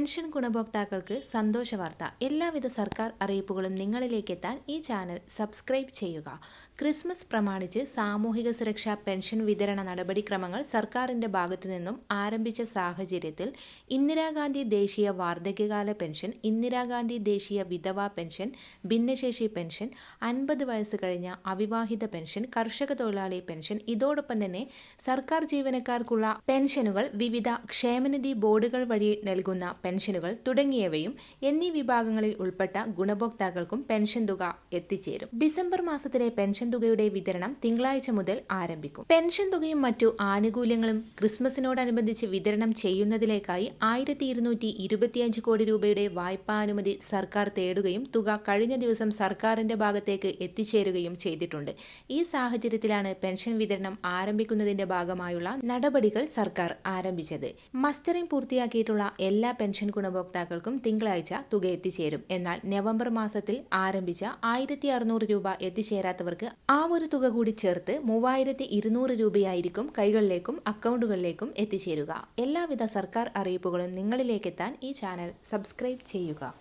Pension ഗുണഭോക്താക്കൾക്ക് സന്തോഷ വാർത്ത എല്ലാവിധ സർക്കാർ അറിയിപ്പുകളും നിങ്ങളിലേക്ക് എത്താൻ ഈ ചാനൽ സബ്സ്ക്രൈബ് ചെയ്യുക. ക്രിസ്മസ് പ്രമാണിച്ച് സാമൂഹിക സുരക്ഷാ പെൻഷൻ വിതരണ നടപടിക്രമങ്ങൾ സർക്കാരിന്റെ ഭാഗത്തുനിന്നും ആരംഭിച്ച സാഹചര്യത്തിൽ ഇന്ദിരാഗാന്ധി ദേശീയ വാർദ്ധക്യകാല പെൻഷൻ ഇന്ദിരാഗാന്ധി ദേശീയ വിധവാ പെൻഷൻ ഭിന്നശേഷി പെൻഷൻ അൻപത് വയസ്സ് കഴിഞ്ഞ അവിവാഹിത പെൻഷൻ കർഷക തൊഴിലാളി പെൻഷൻ ഇതോടൊപ്പം തന്നെ സർക്കാർ ജീവനക്കാർക്കുള്ള പെൻഷനുകൾ വിവിധ ക്ഷേമനിധി ബോർഡുകൾ വഴി നൽകുന്ന പെൻഷനുകൾ തുടങ്ങിയവയും എന്നീ വിഭാഗങ്ങളിൽ ഉൾപ്പെട്ട ഗുണഭോക്താക്കൾക്കും പെൻഷൻ തുക എത്തിച്ചേരും. ഡിസംബർ മാസത്തിലെ പെൻഷൻ തുകയുടെ വിതരണം തിങ്കളാഴ്ച മുതൽ ആരംഭിക്കും. പെൻഷൻ തുകയും മറ്റു ആനുകൂല്യങ്ങളും ക്രിസ്മസിനോടനുബന്ധിച്ച് വിതരണം ചെയ്യുന്നതിലേക്കായി ആയിരത്തി ഇരുന്നൂറ്റി ഇരുപത്തിയഞ്ച് കോടി രൂപയുടെ വായ്പാനുമതി സർക്കാർ തേടുകയും തുക കഴിഞ്ഞ ദിവസം സർക്കാരിന്റെ ഭാഗത്തേക്ക് എത്തിച്ചേരുകയും ചെയ്തിട്ടുണ്ട്. ഈ സാഹചര്യത്തിലാണ് പെൻഷൻ വിതരണം ആരംഭിക്കുന്നതിന്റെ ഭാഗമായുള്ള നടപടികൾ സർക്കാർ ആരംഭിച്ചത്. മസ്റ്ററിംഗ് പൂർത്തിയാക്കിയിട്ടുള്ള എല്ലാ പെൻഷൻ ഗുണഭോക്താക്കൾക്കും തിങ്കളാഴ്ച തുക എത്തിച്ചേരും. എന്നാൽ നവംബർ മാസത്തിൽ ആരംഭിച്ച ആയിരത്തി അറുന്നൂറ് രൂപ എത്തിച്ചേരാത്തവർക്ക് ആ ഒരു തുക കൂടി ചേർത്ത് മൂവായിരത്തി ഇരുന്നൂറ് രൂപയായിരിക്കും കൈകളിലേക്കും അക്കൗണ്ടുകളിലേക്കും എത്തിച്ചേരുക. എല്ലാവിധ സർക്കാർ അറിയിപ്പുകളും നിങ്ങളിലേക്കെത്താൻ ഈ ചാനൽ സബ്സ്ക്രൈബ് ചെയ്യുക.